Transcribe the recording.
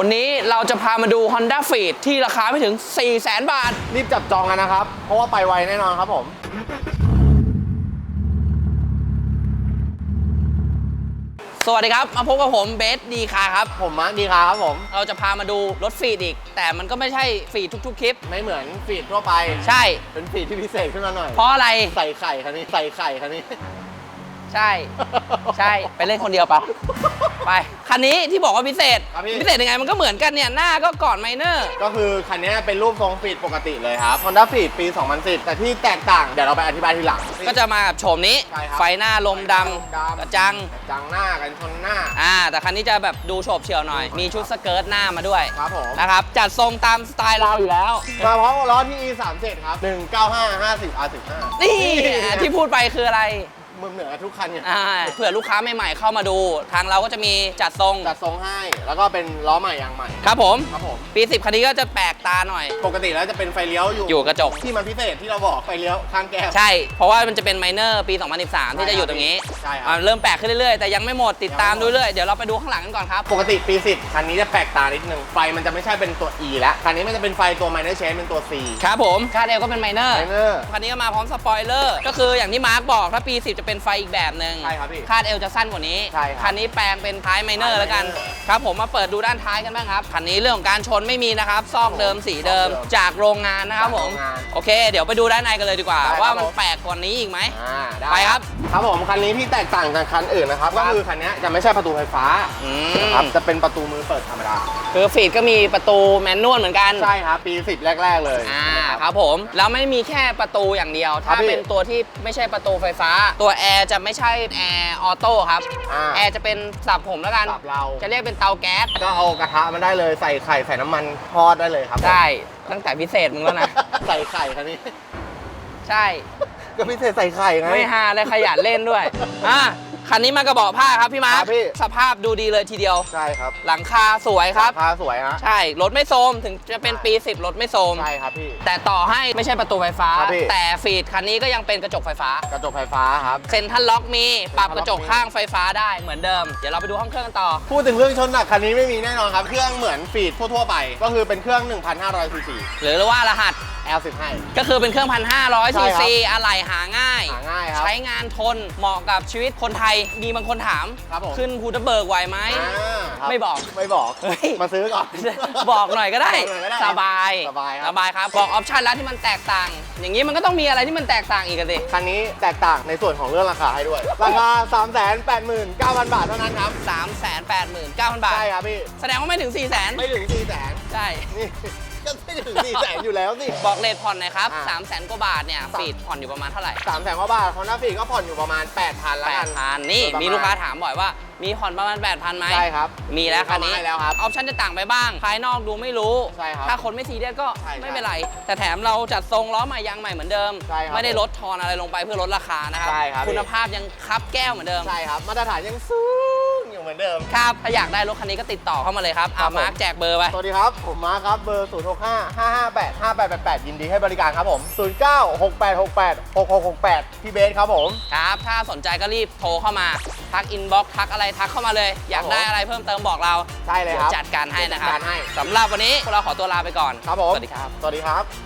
วันนี้เราจะพามาดู Honda f e e d ที่ราคาไม่ถึง 4 0 0 0 0 0บาท รีบจับจองกันนะครับ เพราะว่าไปไวแน่นอนครับผม สวัสดีครับ มาพบกับผมเบสดีคาครับ ผมมาร์คดีครับครับผม เราจะพามาดูรถฟีดอีก แต่มันก็ไม่ใช่ฟีดทุก ๆ คลิป ไม่เหมือนฟีดทั่วไป ใช่ เป็นฟีดที่พิเศษขึ้นมาหน่อย เพราะอะไร ใส่ไข่คันนี้ ใส่ไข่คันนี้ ใช่ ใช่ ไปเล่นคนเดียวปะไป คันนี้ที่บอกว่าพิเศษ ครับพี่ พิเศษยังไงมันก็เหมือนกันเนี่ย หน้าก็ก่อนไมเนอร์ ก็คือคันนี้เป็นรูปทรงฟีดปกติเลยครับ Honda Feed ปี 2010 แต่ที่แตกต่าง เดี๋ยวเราไปอธิบายทีหลัง ก็จะมากับโฉมนี้ ใช่ครับ ไฟหน้าลมดลมำดำกระจัง จังหน้ากันชนหน้า อ่า แต่คันนี้จะแบบดูโฉบเฉี่ยวหน่อย มีชุดสเกิร์ตหน้ามาด้วยครับผม นะครับ จัดทรงตามสไตล์เราอยู่แล้ว มาพร้อมกับล้อที่ E37 ครับ 195 50 R15 นี่ที่พูดไปคืออะไร มึงเหนือทุกคันเนี่ยอ่าเผื่อลูกค้าใหม่ๆเข้ามาดู ทางเราก็จะมีจัดทรง จัดทรงให้ แล้วก็เป็นล้อใหม่ยางใหม่ ครับผม ครับผม ปี 10คันนี้ก็จะแปลกตาหน่อย ปกติแล้วจะเป็นไฟเลี้ยวอยู่ อยู่กระจก ที่มันพิเศษที่เราบอกไฟเลี้ยวข้างแก้มใช่ เพราะว่ามันจะเป็นไมเนอร์ปี 2013 ที่จะอยู่ตรงนี้ใช่ครับ อ่าเริ่มแปลกขึ้นเรื่อยๆ แต่ยังไม่หมดติดตามยังไม่ดูหมดเรื่อยๆเดี๋ยวเราไปดูข้างหลังกันก่อนครับ ปกติปี 10 คันนี้จะแปลกตานิดนึง ไฟมันจะไม่ใช่เป็นตัว E แล้ว คันนี้มันจะเป็นไฟตัว minor change เป็นตัว C ครับผมคาดเอลก็เป็นไมเนอร์ minor คันนี้ก็มาพร้อมสปอยเลอร์ ก็คืออย่างที่มาร์คบอกถ้าปี 10 จะเป็นไฟอีกแบบหนึ่งใช่ครับพี่คาดเอลจะสั้นกว่านี้ใช่ครับคันนี้แปลงเป็นท้ายไมเนอร์ท้ายแล้วกัน minor ครับผมมาเปิดดูด้านท้ายกันบ้างครับ คันนี้เรื่องของการชนไม่มีนะครับ ซอกเดิมสีเดิมซอกเดิมจากโรงงานนะครับผม จากโรงงานโอเค เดี๋ยวไปดูด้านในกันเลยดีกว่า ได้ครับว่ามันผม แปลกกว่านี้อีกไหม อ่าได้ไปครับครับผมคันนี้ที่แตกต่างจากคันอื่นนะครับก็คือคันนี้จะไม่ใช่ประตูไฟฟ้าอืนะครับมจะเป็นประตูมือเปิดธรรมดา คือฟีดก็มีประตูแมนนวลเหมือนกัน ใช่ครับปี 10 แรก ๆ เลยอ่านะ ครับผม แล้วไม่มีแค่ประตูอย่างเดียวครัถ้าบพี่เป็นตัวที่ไม่ใช่ประตูไฟฟ้า ตัวแอร์จะไม่ใช่แอร์ออโต้ครับ อ่าแอร์จะเป็นสับผมแล้วกัน สับเรา จะเรียกเป็นเตาแก๊ส ก็เอากระทะมันได้เลยใส่ไข่ใส่น้ำมันทอดได้เลยครับได้ ตั้งแต่พิเศษมึงแล้วนะ ใส่ไข่คันนี้ใช่ ก็พิเศษใส่ไข่ไง ไม่ฮาเลยขยันเล่นด้วย อะ คันนี้มากระบอกผ้าครับพี่มาคร์รัคบพี่ สภาพดูดีเลยทีเดียว ใช่ครับหลังคาสวยครับ พาสวยฮะใช่ รถไม่โทรมถึงจะเป็นปี 10 รถไม่โทรมใช่ครับพี่ แต่ต่อให้ไม่ใช่ประตูไฟฟ้า ครับพี่ แต่ฟีดคันนี้ก็ยังเป็นกระจกไฟฟ้า กระจกไฟฟ้าครับ เซ็นทรัลล็อกมี ปรับก Central ระจก Lock ข้างไฟฟ้าได้เหมือนเดิม เดี๋ยวเราไปดูห้องเครื่องกันต่อ พูดถึงเรื่องชนหนักคันนี้ไม่มีแน่นอนครับ เครื่องเหมือนฟีดทั่วๆไป ก็คือเป็นเครื่อง 1,500ซีซี หรือว่ารหัส L10 ให้ก็คือเป็นเครื่อง 1,500ใช่ซีครับซีอะไหล่หาง่าย หาง่ายครับ ใช้งานทนเหมาะกับชีวิตคนไทยมีบางคนถาม ครับผม ขึ้นภูทับเบิกไหวไหม อ่าครับไม่บอกไม่บอก เฮ้ย มาซื้อก่อน บอกหน่อยก็ได้ บอกหน่อยก็ได้สบาย สบายครับ สบายครับ บอกออปชันแล้วที่มันแตกต่าง อย่างนี้มันก็ต้องมีอะไรที่มันแตกต่างอีกอะสิ คันนี้แตกต่างในส่วนของเรื่องราคาให้ด้วย ราคา 389,000 บาทเท่านั้นครับ 389,000 บาท ใช่ครับพี่ แสดงว่าไม่ถึง 4 0 0 0 0ไม่ถึง4 0 0 0 0 ใช่ นี่ ก็ไม่ถึง4 0 0 0 0อยู่แล้วสิ บอกเลทผ่อนหน่อยครับอ่า3 0 0 0 0กว่าบาทเนี่ยฟีดผ่อนอยู่ประมาณเท่าไหร่3แสนกว่าบาทคอนด้าฟีก็ผ่อนอยู่ประมาณ 8,000แล้วแปกัดนพันนี่โดยประมาณมีลูกค้าถามบ่อยว่า มีผ่อนประมาณ 8,000ไหมใช่ครับ มีแล้วคันนี้เข้ามาให้แล้วครับออปชั่นจะต่างไปบ้าง ภายนอกดูไม่รู้ ใช่ครับถ้าคนไม่ซีเรียสก็ใช่ครับไม่เป็นไร แต่แถมเราจัดทรงล้อใหม่ยางใหม่เหมือนเดิม ใช่ครับไม่ได้ลดทอนอะไรลงไปเพื่อลดราคานะครับ ใช่ครับ คุณภาพยังคับแก้วเหมือนเดิม ใช่ครับ มาตรฐานยังสูงอยู่ เหมือนเดิม ครับ ถ้าอยากได้รถคันนี้ก็ติดต่อเข้ามาเลยครับครัอ่าบผม มาร์คแจกเบอร์ไป สวัสดีครับ ผมมาร์คครับ เบอร์ 0 6 5 5 5 8 5 8 8 8 ยินดีให้บริการครับผม 0 9 6 8 6 8 6 6 6 8 พี่เบสครับผม ครับ ถ้าสนใจก็รีบโทรเข้ามา ทักอินบ็อกทักอะไรทักเข้ามาเลย อยากได้อะไรเพิ่มเติมบอกเราใช่เลยเดี๋ยครับวจัดการให้นะครับจัดการให้ สำหรับวันนี้พวกเราขอตัวลาไปก่อน ครับผม สวัสดีครับ สวัสดีครับ